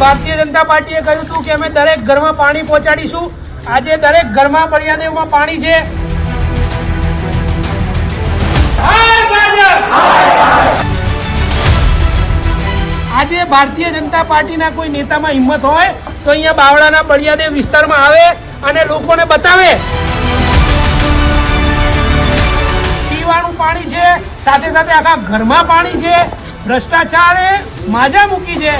ભારતીય જનતા પાર્ટીએ કહ્યું હતું કે અમે દરેક ઘરમાં પાણી પહોંચાડીશું. આજે દરેક ઘરમાં મર્યાદેવમાં પાણી છે. આજે ભારતીય જનતા પાર્ટીના કોઈ નેતામાં હિંમત હોય તો અહીંયા બાવળાના બળિયાદેવ વિસ્તારમાં આવે અને લોકોને બતાવે. પીવાનું પાણી છે, સાથે સાથે આખા ઘરમાં પાણી છે, ભ્રષ્ટાચારે માજા મૂકી છે.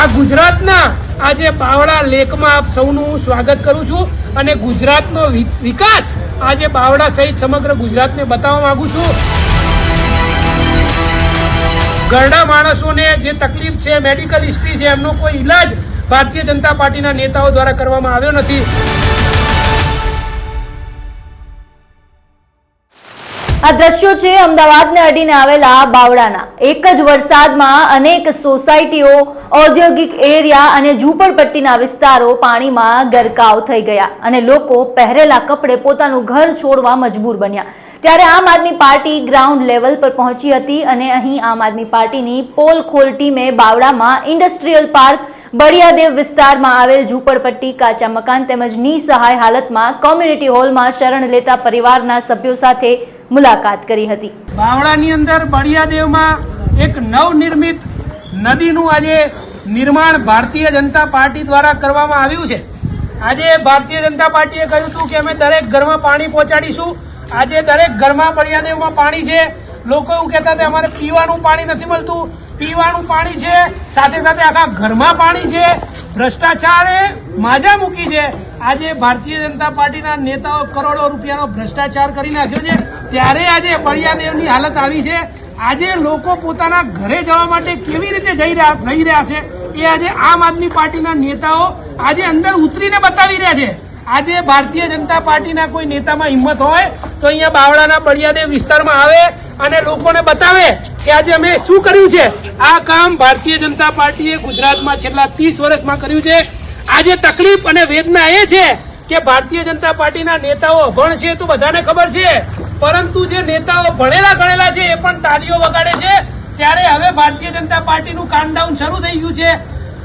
આ ગુજરાતના આજે બાવળા લેકમાં આપ સૌનું સ્વાગત કરું છું અને ગુજરાતનો વિકાસ આજે બાવળા સહિત સમગ્ર ગુજરાતને બતાવવા માંગુ છું. ગરડા માણસોને જે તકલીફ છે મેડિકલ હિસ્ટ્રી છે, એમનો કોઈ ઈલાજ ભારતીય જનતા પાર્ટીના નેતાઓ દ્વારા કરવામાં આવ્યો નથી. આ દ્રશ્યો છે અમદાવાદને અડીને આવેલા બાવળાના. એક જ વરસાદમાં અનેક સોસાયટીઓ, ઔદ્યોગિક એરિયા અને ઝૂંપડપટ્ટીના વિસ્તારો પાણીમાં ગરકાવ થઈ ગયા અને લોકો પહેરેલા કપડે પોતાનું ઘર છોડવા મજબૂર બન્યા. ત્યારે આમ આદમી પાર્ટી ગ્રાઉન્ડ લેવલ પર પહોંચી હતી અને અહીં આમ આદમી પાર્ટીની પોલ ખોલ ટીમે બાવળામાં ઇન્ડસ્ટ્રીયલ પાર્ક, બળિયાદેવ વિસ્તારમાં આવેલ ઝૂંપડપટ્ટી, કાચા મકાન તેમજ નિસહાય હાલતમાં કોમ્યુનિટી હોલમાં શરણ લેતા પરિવારના સભ્યો સાથે મુલાકાત કરી હતી. બાવળાની અંદર બળિયાદેવમાં એક નવનિર્મિત નદીનું આજે નિર્માણ ભારતીય જનતા પાર્ટી દ્વારા કરવામાં આવ્યું છે. આજે ભારતીય જનતા પાર્ટીએ કહ્યું હતું કે અમે દરેક ઘરમાં પાણી પહોંચાડીશું. આજે દરેક ઘરમાં બળિયાદેવમાં પાણી છે. લોકો એવું કહેતા હતા, અમારે પીવાનું પાણી નથી મળતું. પીવાનું પાણી છે. સાથે સાથે આખા ઘરમાં પાણી છે. ભ્રષ્ટાચારે માજા મૂકી છે. આજે ભારતીય જનતા પાર્ટીના નેતાઓ કરોડો રૂપિયાનો ભ્રષ્ટાચાર કરી નાખ્યો છે. ત્યારે આજે બળિયાદેવની હાલત આવી છે. આજે લોકો પોતાના ઘરે જવા માટે કેવી રીતે જઈ રહ્યા જઈ રહ્યા છે? એ આજે આમ આદમી પાર્ટીના નેતાઓ આજે અંદર ઉતરીને બતાવી રહ્યા છે. આજે ભારતીય જનતા પાર્ટીના કોઈ નેતામાં હિંમત હોય તો અહીંયા બાવળાના પડિયાદેવ વિસ્તારમાં આવે અને લોકોને બતાવે કે આજે અમે શું કર્યું છે. આ કામ ભારતીય જનતા પાર્ટીએ ગુજરાતમાં છેલ્લા ત્રીસ વર્ષમાં કર્યું છે. આજે તકલીફ અને વેદના એ છે કે ભારતીય જનતા પાર્ટીના નેતાઓ અભણ છે તો બધાને ખબર છે. પરંતુ જે નેતાઓ ભણેલા ગણેલા છે, એ પણ તાળીઓ વગાડે છે. ત્યારે હવે ભારતીય જનતા પાર્ટીનું કામડાઉન શરૂ થઈ ગયું છે.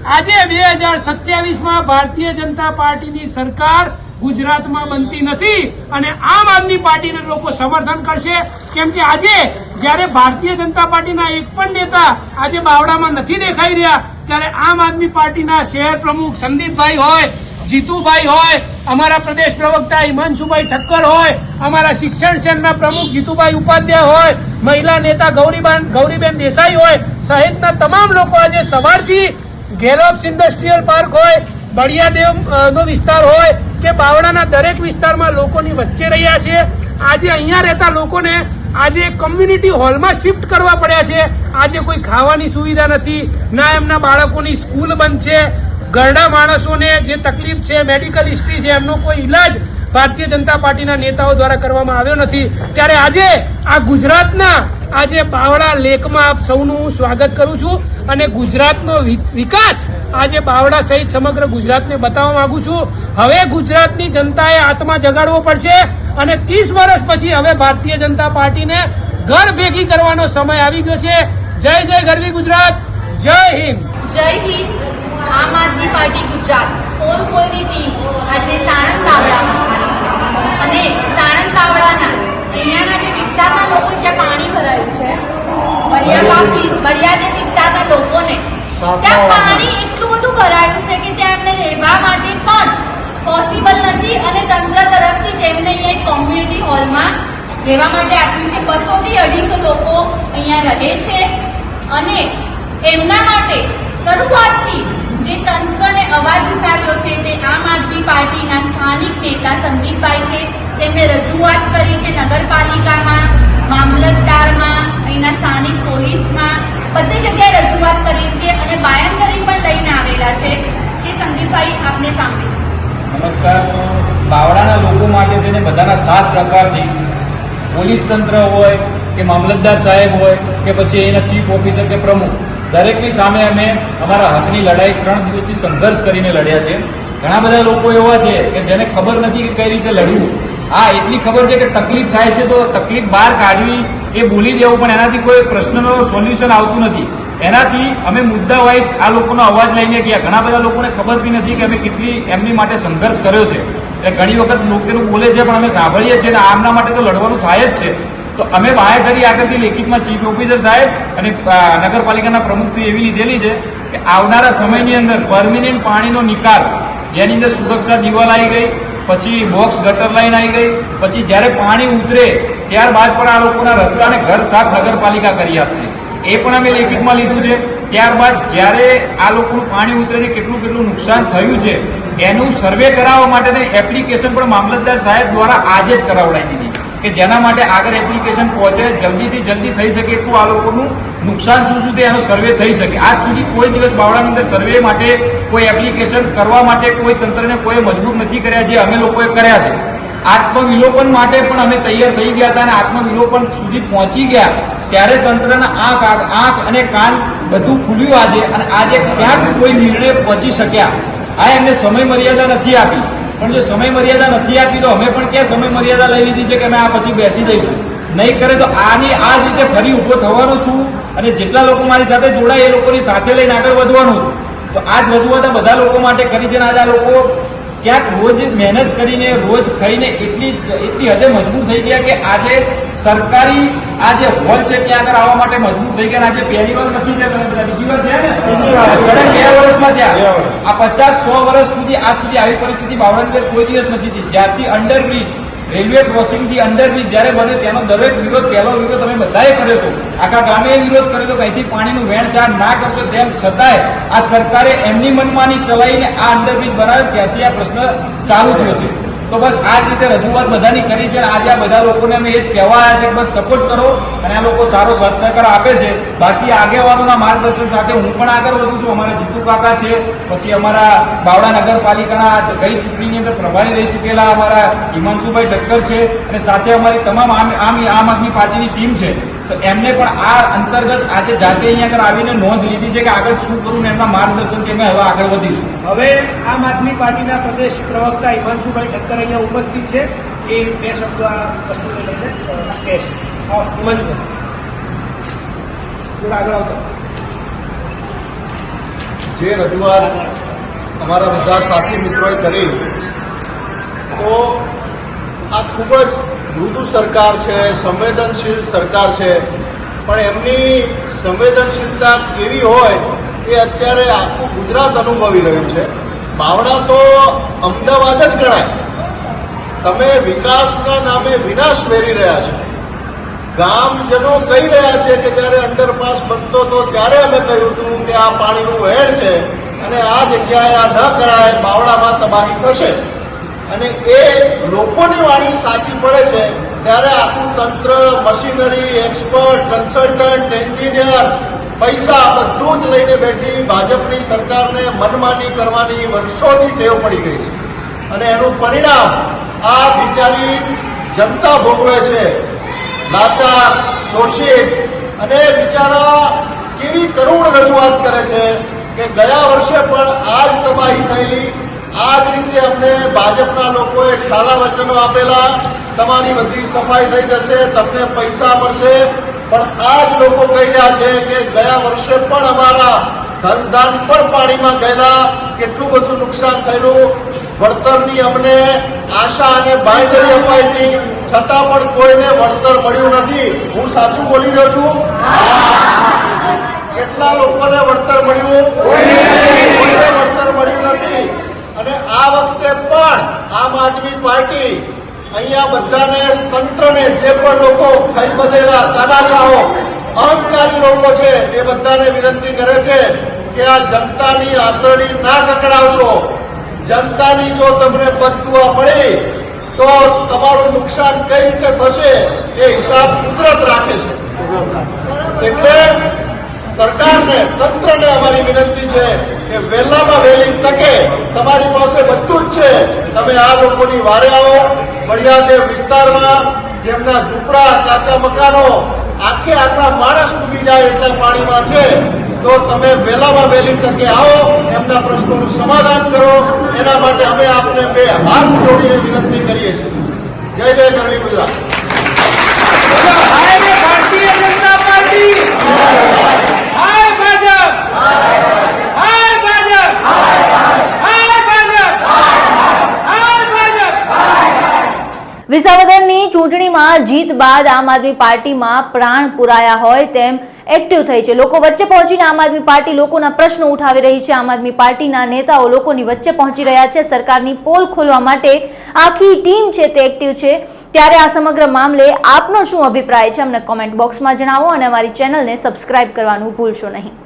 આજે બે હજાર સત્યાવીસમાં ભારતીય જનતા પાર્ટીની સરકાર ગુજરાતમાં બનતી નથી અને આમ આદમી પાર્ટીને લોકો સમર્થન કરશે. કેમ કે આજે જ્યારે ભારતીય જનતા પાર્ટીના એક પણ નેતા આજે બાવડામાં નથી દેખાઈ રહ્યા, ત્યારે આમ આદમી પાર્ટીના શહેર પ્રમુખ સંદીપભાઈ હોય, જીતુભાઈ હોય અમારા પ્રદેશ પ્રવક્તા હિમાંશુભાઈ ઠક્કર હોય, અમારા શિક્ષણ સેલના પ્રમુખ જીતુભાઈ ઉપાધ્યાય હોય, મહિલા નેતા ગૌરીબાન ગૌરીબેન દેસાઈ હોય, સહિતના તમામ લોકો આજે સવારથી ગેલોપ્સ ઇન્ડસ્ટ્રીયલ પાર્ક હોય, બળિયાદેવ નો વિસ્તાર હોય કે બાવળાના દરેક વિસ્તારમાં લોકોની વચ્ચે રહ્યા છે. આજે અહીંયા રહેતા લોકોને આજે કમ્યુનિટી હોલમાં શિફ્ટ કરવા પડ્યા છે. આજે કોઈ ખાવાની સુવિધા નથી. ના એમના બાળકોની સ્કૂલ બંધ છે. ઘરડા માણસોને જે તકલીફ છે મેડિકલ હિસ્ટ્રી છે, એમનો કોઈ ઈલાજ ભારતીય જનતા પાર્ટીના નેતાઓ દ્વારા કરવામાં આવ્યો નથી. ત્યારે આજે આ ગુજરાતના, આજે બાવળા લેકમાં આપ સૌનું સ્વાગત કરું છું અને ગુજરાતનો વિકાસ આજે બાવળા સહિત સમગ્ર ગુજરાતને બતાવવા માંગુ છું. હવે ગુજરાતની જનતાએ આત્મા જગાડવો પડશે અને ત્રીસ વર્ષ પછી હવે ભારતીય જનતા પાર્ટીને ઘર ભેગી કરવાનો સમય આવી ગયો છે. જય જય ગરવી ગુજરાત. જય હિન્દ. જય હિન્દ. આમ આદમી પાર્ટી ગુજરાત. પોલ પોલની ટીમ? આજે સાણંદ તાવડામાં આવી છે. અને સાણંદ તાવડાના અહીંયાના જે વિસ્તારના લોકો જ્યાં પાણી ભરાયું છે બળિયાબાગ બળિયાદે વિસ્તારના લોકોને ત્યાં પાણી એટલું બધું ભરાયું છે કે ત્યાં એમને રહેવા માટે પણ પોસિબલ નથી અને તંત્ર તરફથી તેમને અહીંયા એક કોમ્યુનિટી હોલમાં રહેવા માટે આપ્યું છે. બસોથી અઢીસો લોકો અહીંયા રહે છે અને એમના માટે શરૂઆતથી જે તંત્રને અવાજ ઉઠાવ્યો છે તે આમ આદમી પાર્ટીના સ્થાનિક નેતા સંદીપભાઈ છે. તેમણે રજૂઆત કરી છે નગરપાલિકામાં, મામલતદારમાં, અહીંના સ્થાનિક પોલીસમાં. બધી જગ્યાએ રજૂઆત કરી છે અને બાયંદરી પણ લઈને આવેલા છે. શ્રી સંદીપભાઈ આપને સામે નમસ્કાર. બાવળાના લોકો માટે તેને બધાના સાથ સહકારથી પોલીસ તંત્ર હોય કે મામલતદાર સાહેબ હોય કે પછી એના ચીફ ઓફિસર કે પ્રમુખ દરેકની સામે અમે અમારા હકની લડાઈ ત્રણ દિવસથી સંઘર્ષ કરીને લડ્યા છે. ઘણા બધા લોકો એવા છે કે જેને ખબર નથી કે કઈ રીતે લડવું. હા એટલી ખબર છે કે તકલીફ થાય છે તો તકલીફ બહાર કાઢવી એ બોલી દેવું પણ એનાથી કોઈ પ્રશ્નનો સોલ્યુશન આવતું નથી. એનાથી અમે મુદ્દા વાઇઝ આ લોકોનો અવાજ લઈને ગયા. ઘણા બધા લોકોને ખબર બી નથી કે અમે કેટલી એમની માટે સંઘર્ષ કર્યો છે. એટલે ઘણી વખત લોકો બોલે છે, પણ અમે સાંભળીએ છીએ અને આમના માટે તો લડવાનું થાય જ છે. તો અમે બાહેધરી આગળથી લેખિતમાં ચીફ ઓફિસર સાહેબ અને નગરપાલિકાના પ્રમુખથી એવી લીધેલી છે કે આવનારા સમયની અંદર પરમિનન્ટ પાણીનો નિકાલ, જેની અંદર સુરક્ષા દિવાલ આવી ગઈ, પછી બોક્સ ગટર લાઈન આવી ગઈ, પછી જ્યારે પાણી ઉતરે ત્યારબાદ પણ આ લોકોના રસ્તાને ઘર સાફ નગરપાલિકા કરી આપશે. એ પણ અમે લેખિતમાં લીધું છે. ત્યારબાદ જ્યારે આ લોકોનું પાણી ઉતરે કેટલું કેટલું નુકસાન થયું છે, એનું સર્વે કરાવવા માટેની એપ્લિકેશન પણ મામલતદાર સાહેબ દ્વારા આજે જ કરાવડાવી દીધી. કે જેના માટે આગળ એપ્લિકેશન પહોંચે, જલ્દીથી જલ્દી થઈ શકે એટલું આ લોકોનું નુકસાન શું શું તે એનો સર્વે થઈ શકે. આજ સુધી કોઈ દિવસ બાવળાની અંદર સર્વે માટે કોઈ એપ્લિકેશન કરવા માટે કોઈ તંત્રને કોઈ મજબૂર નથી કર્યા જે અમે લોકોએ કર્યા છે. આત્મવિલોપન માટે પણ અમે તૈયાર થઈ ગયા હતા અને આત્મવિલોપન સુધી પહોંચી ગયા ત્યારે તંત્રના આંખ આંખ અને કાન બધું ખુલ્યું આજે અને આજે ક્યાંક કોઈ નિર્ણય પહોંચી શક્યા. આ એમને સમય મર્યાદા નથી આપી. પણ જો સમય મર્યાદા નથી આપી, તો અમે પણ ક્યાં સમય મર્યાદા લઈ લીધી છે કે અમે આ પછી બેસી જઈશું? નહીં કરે તો આની આ જ રીતે ફરી ઊભો થવાનો છું અને જેટલા લોકો મારી સાથે જોડાય એ લોકોની સાથે લઈને આગળ વધવાનો છું. તો આ જ રજૂઆત બધા લોકો માટે કરી છે અને આજે આ લોકો ક્યાંક રોજ મહેનત કરીને રોજ ખાઈને એટલી એટલી હદે મજબૂર થઈ ગયા કે આજે સરકારી આ જે હોલ છે ત્યાં આગળ આવવા માટે મજબૂર થઈ ગયા આજે પહેલી વાર નથી થયા બીજી વાર થયા ને? સડન બે વર્ષમાં થયા આ પચાસ સો વર્ષ સુધી આજ સુધી આવી પરિસ્થિતિ બાવળાની કોઈ દિવસ નથી થઈ. જ્યારથી અંડરબ્રિજ રેલવે ક્રોસિંગની અંદર બી જ્યારે બને તેનો દરેક વિરોધ પહેલો વિરોધ તમે બધાએ કર્યો હતો. આખા ગામે વિરોધ કર્યો હતો કે અહીંથી પાણીનું વહેણ ના કરશો તેમ છતાંય આ સરકારે એમની મનમાની ચલાવીને આ અંડરબ્રિજ બનાવ્યો. ત્યાંથી આ પ્રશ્ન ચાલુ થયો છે. તો બસ આ જ રીતે રજૂઆત બધાની કરી છે. આજે આ બધા લોકોને અમે એ જ કહેવા આવ્યા છે કે બસ સપોર્ટ કરો અને આ લોકો સારો સહકાર આપે છે. બાકી આગેવાનોના માર્ગદર્શન સાથે હું પણ આગળ વધુ છું. અમારા જીતુ કાકા છે, પછી અમારા બાવડા નગરપાલિકાના ગઈ ચૂંટણીની અંદર પ્રભારી રહી ચૂકેલા અમારા હિમાંશુભાઈ ઠક્કર છે અને સાથે અમારી તમામ આમ આમ આદમી પાર્ટીની ટીમ છે. તો એમને પણ આ અંતર્ગત આજે જાતે અહીંયા આગળ આવીને નોંધ લીધી છે કે આગળ શું કરવું એમના માર્ગદર્શન અમે હવે આગળ વધીશું. હવે આમ આદમી પાર્ટીના પ્રદેશ પ્રવક્તા હિમાંશુભાઈ ઠક્કર અહીંયા ઉપસ્થિત છે. એ બે શબ્દો આ વસ્તુને લઈને કહેશે હા, હિમાંશુભાઈ. આગળ આવતો. જે રજૂઆત અમારા બધા સાથી મિત્રોએ કરી તો આ ખૂબ જ મૃદુ સરકાર છે, સંવેદનશીલ સરકાર છે, પણ એમની સંવેદનશીલતા કેવી હોય એ અત્યારે આખું ગુજરાત અનુભવી રહ્યું છે. બાવડા તો અમદાવાદ જ ગણાય. તમે વિકાસના નામે વિનાશ વેરી રહ્યા છો. ગામજનો કહી રહ્યા છે કે જ્યારે અંડરપાસ બનતો હતો ત્યારે અમે કહ્યું હતું કે આ પાણીનું વહેણ છે અને આ જગ્યાએ આ ન કરાય બાવળામાં તબાહી થશે. અને એ લોકોની વાણી સાચી પડે છે, ત્યારે આખું તંત્ર, મશીનરી એક્સપર્ટ કન્સલ્ટન્ટ એન્જિનિયર પૈસા બધું જ લઈને બેઠી ભાજપની સરકારને મનમાની કરવાની વર્ષોથી ટેવ પડી ગઈ છે. અને એનું પરિણામ આ બિચારી જનતા ભોગવે છે. લાચાર, શોષિત અને બિચારા કેવી કરુણ રજૂઆત કરે છે કે ગયા વર્ષે પણ આ જ તબાહી થયેલી આ જ રીતે અમને ભાજપના લોકોએ ખાલા વચનો આપેલા તમારી બધી સફાઈ થઈ જશે તમને પૈસા મળશે. પણ આ જ લોકો કહી રહ્યા છે કે ગયા વર્ષે પણ અમારા ધનધાન પણ પાણીમાં ગયેલા કેટલું બધું નુકસાન થયેલું. વળતરની અમને આશા અને બાંયધરી અપાઈ હતી. છતાં પણ કોઈને વળતર મળ્યું નથી. હું સાચું બોલી રહ્યો છું? કેટલા લોકોને વળતર મળ્યું કોઈને વળતર મળ્યું નથી અને આ વખતે પણ આમ આદમી પાર્ટી અહીંયા બધાને તંત્રને જે પણ લોકો બધેલા તાનાશાહો અહંકારી લોકો છે, એ બધાને વિનંતી કરે છે કે આ જનતાની આંતરડી ના કકડાવશો. જનતાની જો તમને બદુઆ મળી તો તમારું નુકસાન કઈ રીતે થશે, એ હિસાબ કુદરત રાખે છે. એટલે સરકારને, તંત્રને અમારી વિનંતી છે કે વહેલામાં વહેલી તકે તમારી પાસે બધું જ છે. તમે આ લોકોની વારે આવો બળિયાદેવ વિસ્તારમાં જેમના ઝૂંપડા કાચા મકાનો આખે આખા માણસ ડૂબી જાય એટલા પાણીમાં છે તો તમે વહેલામાં વહેલી તકે આવો એમના પ્રશ્નોનું સમાધાન કરો. એના માટે અમે આપને બે હાથ જોડીને વિનંતી કરીએ છીએ. જય જય કરવી ગુજરાત. ભારતીય જનતા પાર્ટી! હાય ચૂંટણીમાં જીત બાદ આમ આદમી પાર્ટીમાં પ્રાણ પુરાયા હોય તેમ એક્ટિવ થઈ છે. લોકો વચ્ચે પહોંચીને આમ આદમી પાર્ટી લોકોના પ્રશ્નો ઉઠાવી રહી છે. આમ આદમી પાર્ટીના નેતાઓ લોકોની વચ્ચે પહોંચી રહ્યા છે. સરકારની પોલ ખોલવા માટે આખી ટીમ છે તે એક્ટિવ છે. ત્યારે આ સમગ્ર મામલે આપનો શું અભિપ્રાય છે? અમને કોમેન્ટ બોક્સમાં જણાવો અને અમારી ચેનલને સબસ્ક્રાઇબ કરવાનું ભૂલશો નહીં.